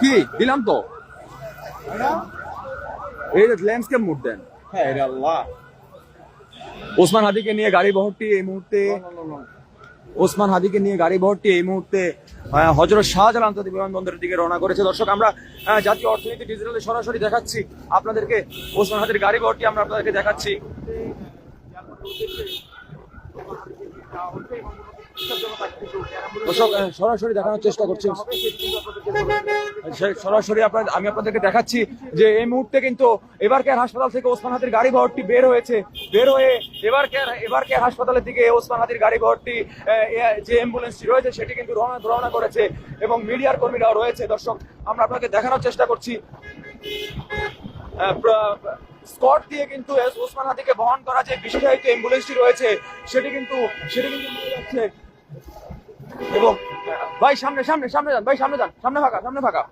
কি দিলাম তো? এই ল্যান্ডস্কেপ মুড দেন। হ্যাঁ আল্লাহ। ওসমান হাদিকে নিয়ে গাড়ি বহরটি এই মুহূর্তে। ওসমান হাদিকে নিয়ে গাড়ি বহরটি এই মুহূর্তে। হজরত শাহজাল আন্তর্জাতিক বিমানবন্দরের দিকে রওনা করেছে। দর্শক, আমরা জাতীয় অর্থনীতি ডিজিটালে সরাসরি দেখাচ্ছি আপনাদেরকে। ওসমান হাতের গাড়ি ঘরটি আমরা আপনাদেরকে দেখাচ্ছি। সরাসরি দেখানোর চেষ্টা করছি। সরাসরি আপনার, আমি আপনাদেরকে দেখাচ্ছি যে এই মুহূর্তে কিন্তু এবার কেয়ার হাসপাতাল থেকে ওসমান হাতির গাড়ি বহরটি বের হয়েছে। বের হয়ে এবার কেয়ার এবার কেয়ার হাসপাতালের দিকে ওসমান হাতির গাড়ি বহরটি যে অ্যাম্বুলেন্সটি রয়েছে সেটি কিন্তু রওনা রওনা করেছে এবং মিডিয়ার কর্মীরাও রয়েছে। দর্শক, আমরা আপনাকে দেখানোর চেষ্টা করছি। স্কট দিয়ে কিন্তু ওসমান হাতিকে বহন করা যে বিশেষায়িত অ্যাম্বুলেন্সটি রয়েছে, সেটি কিন্তু সেটি কিন্তু যাচ্ছে। এবং ভাই সামনে সামনে সামনে যান ভাই সামনে যান সামনে ফাঁকা সামনে ফাঁকা।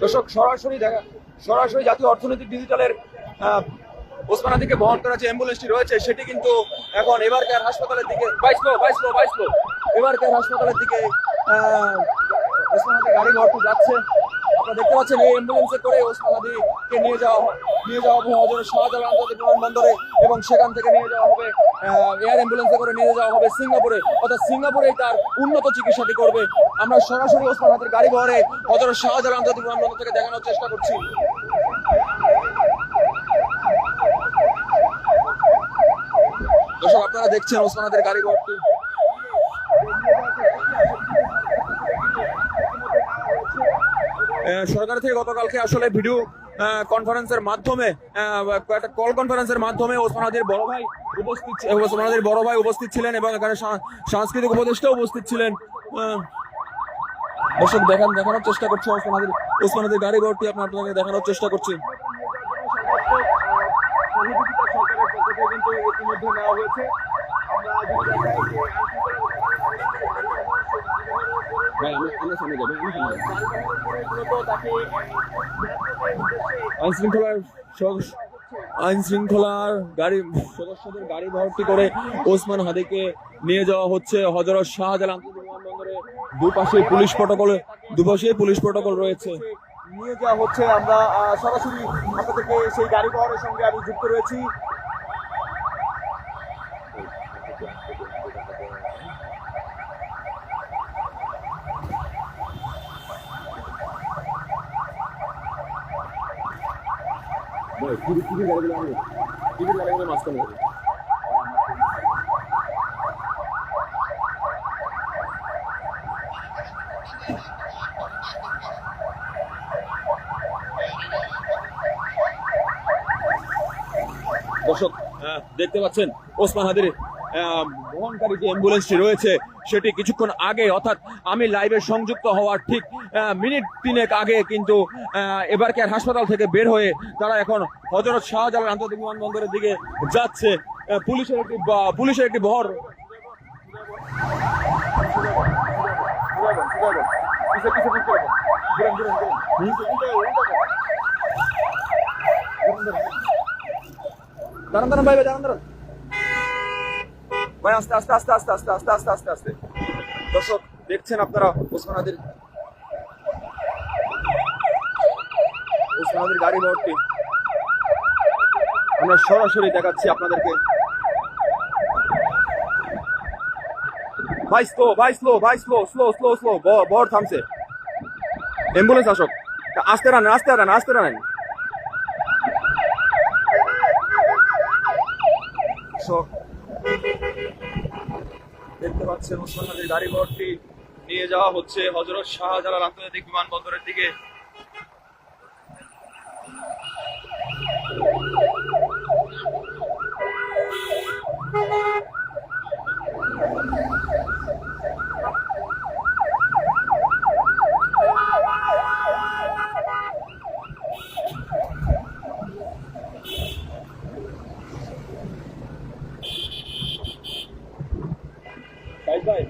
দর্শক সরাসরি দেখা সরাসরি জাতীয় অর্থনৈতিক ডিজিটালের ওসমান হাদিকে বহন করা যে অ্যাম্বুলেন্সটি রয়েছে সেটি কিন্তু এখন এবার কেয়ার হাসপাতালের দিকে বাইশ লো বাইশ লো বাইশ লো এবার কেয়ার হাসপাতালের দিকে আহ, গাড়ি বহরটি যাচ্ছে। আপনারা দেখতে করে ওসমান হাদিকে নিয়ে যাওয়া হয়- নিয়ে যাওয়া সেখান থেকে নিয়ে যাওয়া করে নিয়ে যাওয়া সিঙ্গাপুরে। অর্থাৎ সিঙ্গাপুরেই তার উন্নত চিকিৎসাটি করবে। আমরা সরাসরি ওসমান হাতের গাড়ি বহরে হজরত শাহজালাল আন্তর্জাতিক বিমানবন্দর থেকে দেখানোর চেষ্টা করছি। দর্শক, আপনারা দেখছেন ওসমান হাতের গাড়ি বহরটি সরকার থেকে গতকালকে আসলে ভিডিও কনফারেন্সের মাধ্যমে একটা কল কনফারেন্সের মাধ্যমে ওসমানাদের বড় ভাই উপস্থিত ওসমানাদের বড় ভাই উপস্থিত ছিলেন এবং এখানে সাংস্কৃতিক উপদেষ্টা উপস্থিত ছিলেন। দর্শক, দেখান, দেখানোর চেষ্টা করছি, ওসমানাদের ওসমানাদের গাড়ি ঘরটি আপনাদেরকে দেখানোর চেষ্টা করছি। সরকারের পক্ষ থেকে কিন্তু ইতিমধ্যে নেওয়া হয়েছে। আমরা সামনে যাব আমি সামনে যাব আইন শৃঙ্খলার আইন শৃঙ্খলার গাড়ি সদস্যদের গাড়ি ভর্তি করে ওসমান হাদিকে নিয়ে যাওয়া হচ্ছে হজরত শাহজালাল বিমানবন্দরে। দুপাশে পুলিশ প্রটোকল দুপাশে পুলিশ প্রটোকল রয়েছে। নিয়ে যাওয়া হচ্ছে আমরা সরাসরি আপনাদেরকে সেই গাড়ি বহরের সঙ্গে আমি যুক্ত রয়েছি। দর্শক দেখতে পাচ্ছেন, ওসমান হাদির বহনকারী যে অ্যাম্বুলেন্সটি রয়েছে, সেটি কিছুক্ষণ আগে, অর্থাৎ আমি লাইভে সংযুক্ত হওয়ার ঠিক মিনিট তিনেক আগে কিন্তু এবার কেয়ার হাসপাতাল থেকে বের হয়ে তারা এখন হজরত শাহজালাল আন্তর্জাতিক বিমানবন্দরের দিকে যাচ্ছে। পুলিশের একটি পুলিশের একটি বহর। ভাই ভাই আস্তে আস্তে আস্তে আস্তে আস্তে আস্তে আস্তে আস্তে আস্তে। দর্শক, দেখছেন আপনারা ওসমান আদির আদির গাড়ি ভর্তি আমরা সরাসরি দেখাচ্ছি আপনাদেরকে। ভাই স্লো ভাই স্লো ভাই স্লো স্লো স্লো স্লো বর থামছে। অ্যাম্বুলেন্স আসক। আস্তে রানেন আস্তে রানেন আস্তে রানেন। দেখতে পাচ্ছেন ওসমান গাড়ি ভর্তি নিয়ে যাওয়া হচ্ছে হজরত শাহজালাল আন্তর্জাতিক বিমানবন্দরের দিকে ভাই ভাই বামে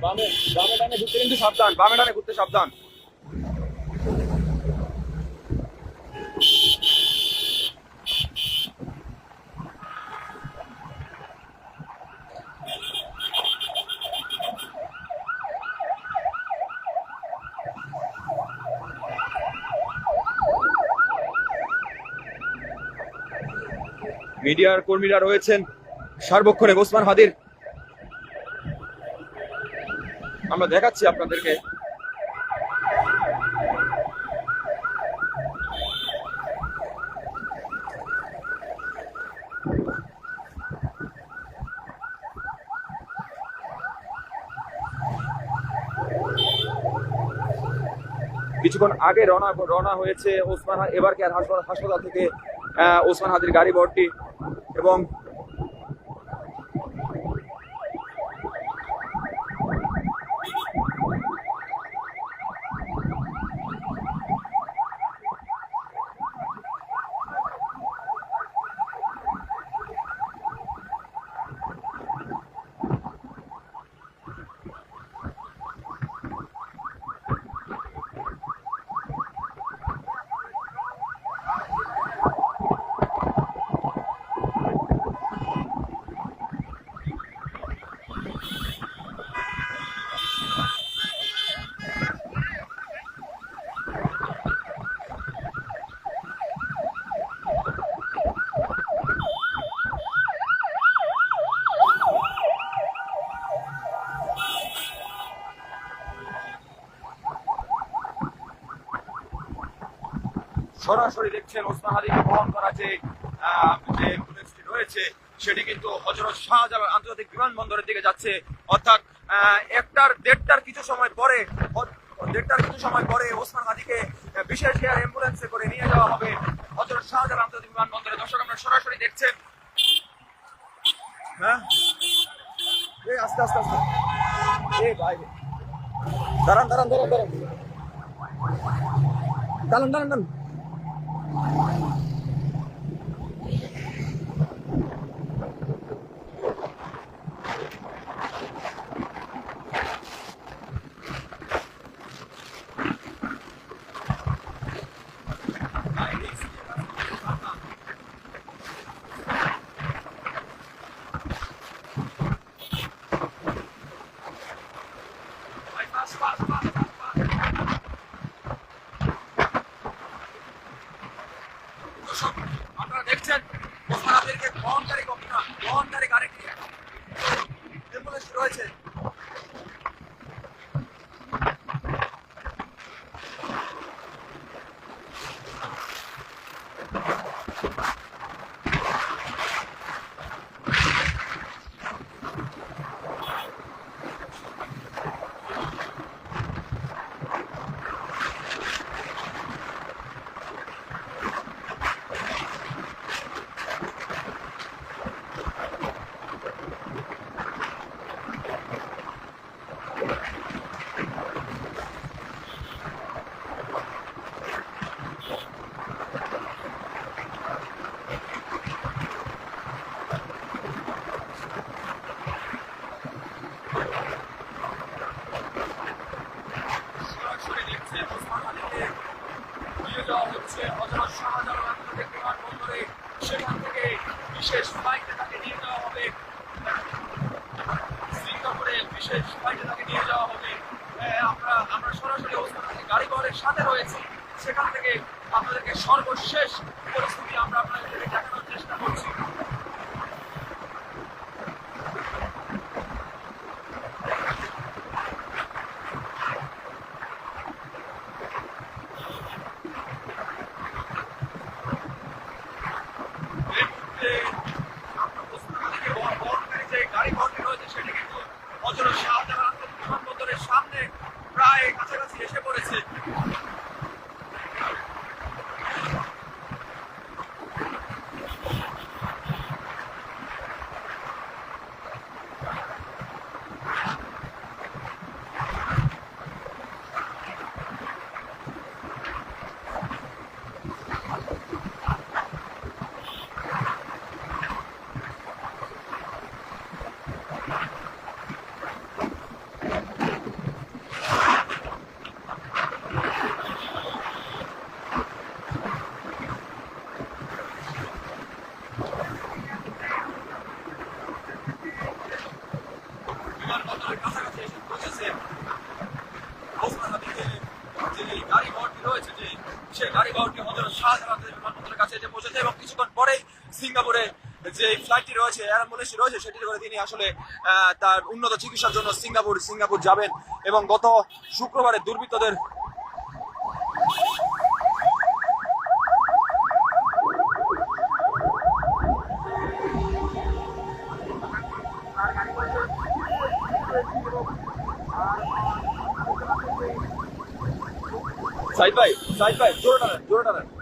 বামে ডানে ঘুরতে কিন্তু সাবধান বামে ডানে ঘুরতে সাবধান। মিডিয়ার কর্মীরা রয়েছেন সার্বক্ষণে ওসমান হাদির। আমরা দেখাচ্ছি আপনাদেরকে। কিছুক্ষণ আগে রওনা রওনা হয়েছে ওসমান এবার কেয়ার হাসপাতাল হাসপাতাল থেকে ওসমান হাজির গাড়ি বহরটি এবং সরাসরি দেখছেন ওসমান হাদিকে বহন করা যে যে রয়েছে, সেটি কিন্তু হজরত শাহজালাল আন্তর্জাতিক বিমানবন্দরের দিকে যাচ্ছে। অর্থাৎ একটার দেড়টার কিছু সময় পরে দেড়টার কিছু সময় পরে ওসমান হাদিকে বিশেষ এয়ার অ্যাম্বুলেন্সে করে নিয়ে যাওয়া হবে হজরত শাহজালাল আন্তর্জাতিক বিমানবন্দরে। দর্শক আমরা সরাসরি দেখছেন। হ্যাঁ? আস্তে আস্তে আস্তে। এই ভাই। দাঁড়ান দাঁড়ান দাঁড়ান দাঁড়ান দাঁড়ান। দাঁড়ান দাঁড়ান। Thank you. বিশেষ ফ্লাইটে নিয়ে যাওয়া হবে। আমরা আমরা সরাসরি অবস্থান গাড়ি ঘরের সাথে রয়েছি। সেখান থেকে আপনাদেরকে সর্বশেষ পরিস্থিতি আমরা আপনাদেরকে দেখানোর চেষ্টা করছি এই মুহূর্তে আমরা ওসমান আলীকে বহন- বহনকারী যে গাড়ি বহরটি রয়েছে সেটি কিন্তু হজরত শাহজালাল আন্তর্জাতিক বিমানবন্দরের সামনে প্রায় কাছাকাছি এসে পড়েছে বিমানবন্দরের কাছাকাছি এসে পৌঁছেছে ওসমান হাদিকে যে গাড়ি বহরটি রয়েছে যে সেই গাড়ি বহরটি হজরত শাহজালাল বিমানবন্দরের কাছে এসে পৌঁছেছে এবং কিছুক্ষণ পরেই সিঙ্গাপুরে যে ফ্লাইটটি রয়েছে অ্যাম্বুলেন্সটি রয়েছে সেটি করে তিনি আসলে তার উন্নত চিকিৎসার জন্য সিঙ্গাপুর সিঙ্গাপুর যাবেন এবং গত শুক্রবারে দুর্বৃত্তদের সাইড ভাই সাইড ভাই জোরে টানেন জোরে টানেন।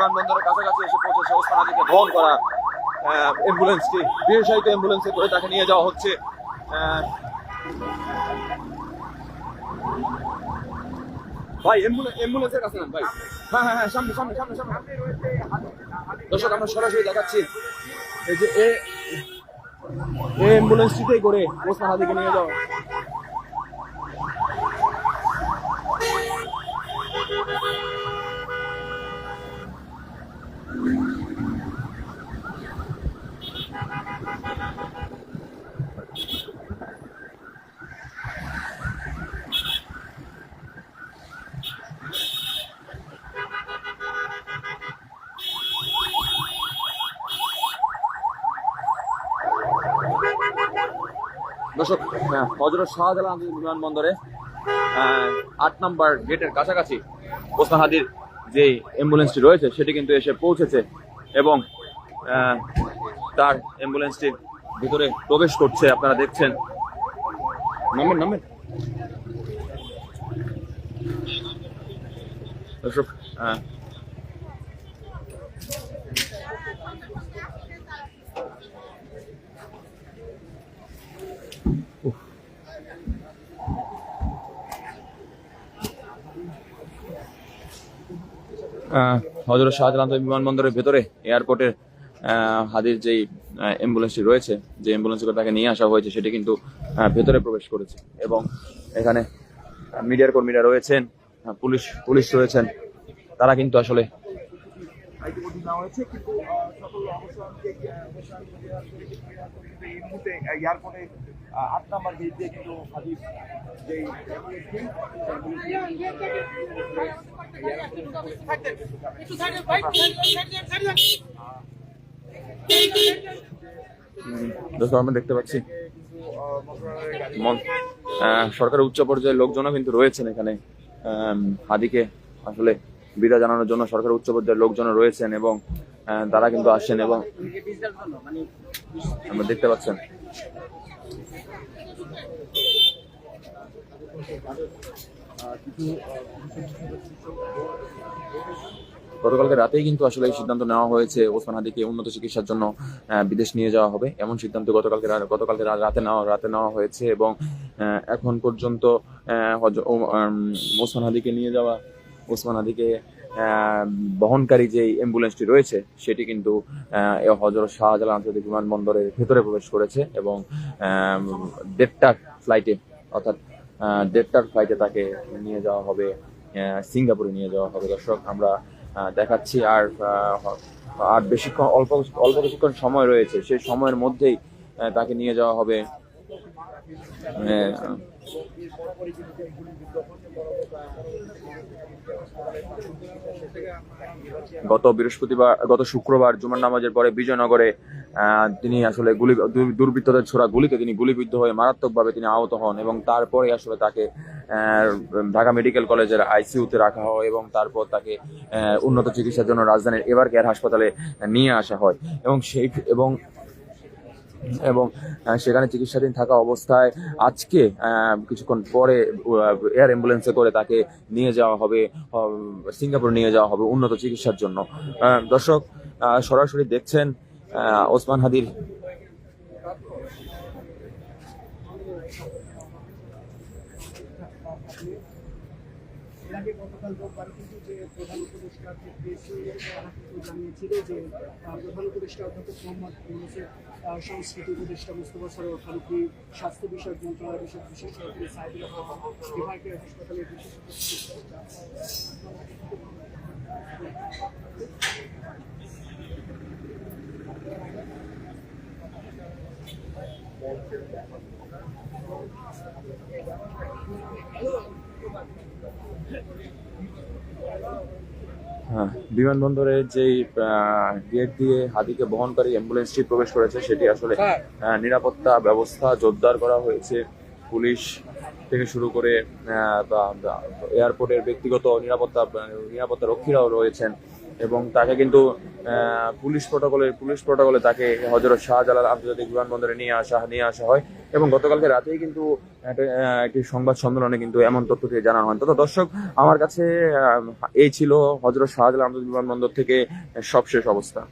বিমানবন্দরের কাছাকাছি এসে পৌঁছেছে ওসমান বহন করা অ্যাম্বুলেন্সটি বিশেষায়িত অ্যাম্বুলেন্সে করে তাকে নিয়ে যাওয়া হচ্ছে। ভাই অ্যাম্বুলেন্সের কাছে ভাই। হ্যাঁ হ্যাঁ হ্যাঁ সামনে সামনে সামনে সামনে। দর্শক, আমরা সরাসরি দেখাচ্ছি। এই যে এ অ্যাম্বুলেন্সটিতেই করে ওসমান আলীকে নিয়ে যাওয়া। দর্শক হ্যাঁ, হজরত শাহজালাল বিমানবন্দরে আট নাম্বার গেটের কাছাকাছি ওসমান হাদির যে অ্যাম্বুলেন্সটি রয়েছে সেটি কিন্তু এসে পৌঁছেছে এবং তার অ্যাম্বুলেন্সটি ভিতরে প্রবেশ করছে আপনারা দেখছেন। নামেন নামেন। দর্শক হজরত শাহজালাল বিমানবন্দরের ভেতরে এয়ারপোর্টের হাদির যেই অ্যাম্বুলেন্সটি রয়েছে, যে অ্যাম্বুলেন্সে তাকে নিয়ে আসা হয়েছে, সেটি কিন্তু ভেতরে প্রবেশ করেছে। এবং এখানে মিডিয়ার কর্মীরা রয়েছেন পুলিশ পুলিশ রয়েছেন, তারা কিন্তু আসলে আট নাম্বার গেট দিয়ে কিন্তু আমরা দেখতে পাচ্ছি মন- সরকারের উচ্চ পর্যায়ের লোকজনও কিন্তু রয়েছেন এখানে হাদিকে আসলে বিদায় জানানোর জন্য সরকারের উচ্চ পর্যায়ের লোকজনও রয়েছেন এবং আহ, তারা কিন্তু আসছেন এবং আমরা দেখতে পাচ্ছেন গতকালকে রাতেই কিন্তু আসলে এই সিদ্ধান্ত নেওয়া হয়েছে, ওসমান হাদিকে উন্নত চিকিৎসার জন্য বিদেশ নিয়ে যাওয়া হবে। এমন সিদ্ধান্ত গতকালকে গতকালকে রাতে নেওয়া রাতে নেওয়া হয়েছে এবং এখন পর্যন্ত ওসমান হাদিকে নিয়ে যাওয়া, ওসমান হাদিকে বহনকারী যে অ্যাম্বুলেন্সটি রয়েছে, সেটি কিন্তু হজরত শাহজালাল আন্তর্জাতিক বিমানবন্দরের ভেতরে প্রবেশ করেছে এবং দেড়টার ফ্লাইটে অর্থাৎ দেড়টার ফ্লাইটে তাকে নিয়ে যাওয়া হবে সিঙ্গাপুরে নিয়ে যাওয়া হবে। দর্শক, আমরা দেখাচ্ছি আর আর বেশিক্ষণ, অল্প অল্প কিছুক্ষণ সময় রয়েছে। সেই সময়ের মধ্যেই তাকে নিয়ে যাওয়া হবে। গত বৃহস্পতিবার, গত শুক্রবার জুমার নামাজের পরে বিজয়নগরে তিনি আসলে গুলি দুর্বৃত্তদের ছোড়া গুলিতে তিনি গুলিবিদ্ধ হয়ে মারাত্মকভাবে তিনি আহত হন এবং তারপরে আসলে তাকে ঢাকা মেডিকেল কলেজের আইসিইউতে রাখা হয় এবং তারপর তাকে উন্নত চিকিৎসার জন্য রাজধানীর এভার কেয়ার হাসপাতালে নিয়ে আসা হয়। এবং সেই, এবং এবং সেখানে চিকিৎসাধীন থাকা অবস্থায় আজকে কিছুক্ষণ পরে এয়ার অ্যাম্বুলেন্সে করে তাকে নিয়ে যাওয়া হবে সিঙ্গাপুর নিয়ে যাওয়া হবে উন্নত চিকিৎসার জন্য। দর্শক সরাসরি দেখছেন ওসমান হাদির। কিন্তু যে জানিয়েছিল যে প্রধান উপদেষ্টা অধ্যাপক মোহাম্মদ ইউনুসের সংস্কৃতি উপদেষ্টা মুস্তফা সরোয়ার ফারুকি স্বাস্থ্য বিষয়ক মন্ত্রণালয় বিষয়ক বিশেষ সহকারী সাইদুল রহমান বিভাগীয় হাসপাতালের হ্যাঁ, বিমানবন্দরের যেই গেট দিয়ে হাতিকে বহনকারী অ্যাম্বুলেন্সটি প্রবেশ করেছে সেটি আসলে আহ, নিরাপত্তা ব্যবস্থা জোরদার করা হয়েছে। পুলিশ থেকে শুরু করে আহ, বা- বা- এয়ারপোর্টের ব্যক্তিগত নিরাপত্তা নিরাপত্তা রক্ষীরাও রয়েছেন। এবং তাকে কিন্তু পুলিশ প্রোটোকলে পুলিশ প্রোটোকলে তাকে হজরত শাহজালাল আন্তর্জাতিক বিমানবন্দরে নিয়ে আসা নিয়ে আসা হয়। এবং গতকালকে রাতেই কিন্তু একটি সংবাদ সম্মেলনে কিন্তু এমন তথ্য দিয়ে জানানো হয়। তো দর্শক, আমার কাছে এই ছিল হজরত শাহজালাল আন্তর্জাতিক বিমানবন্দর থেকে সবশেষ অবস্থা।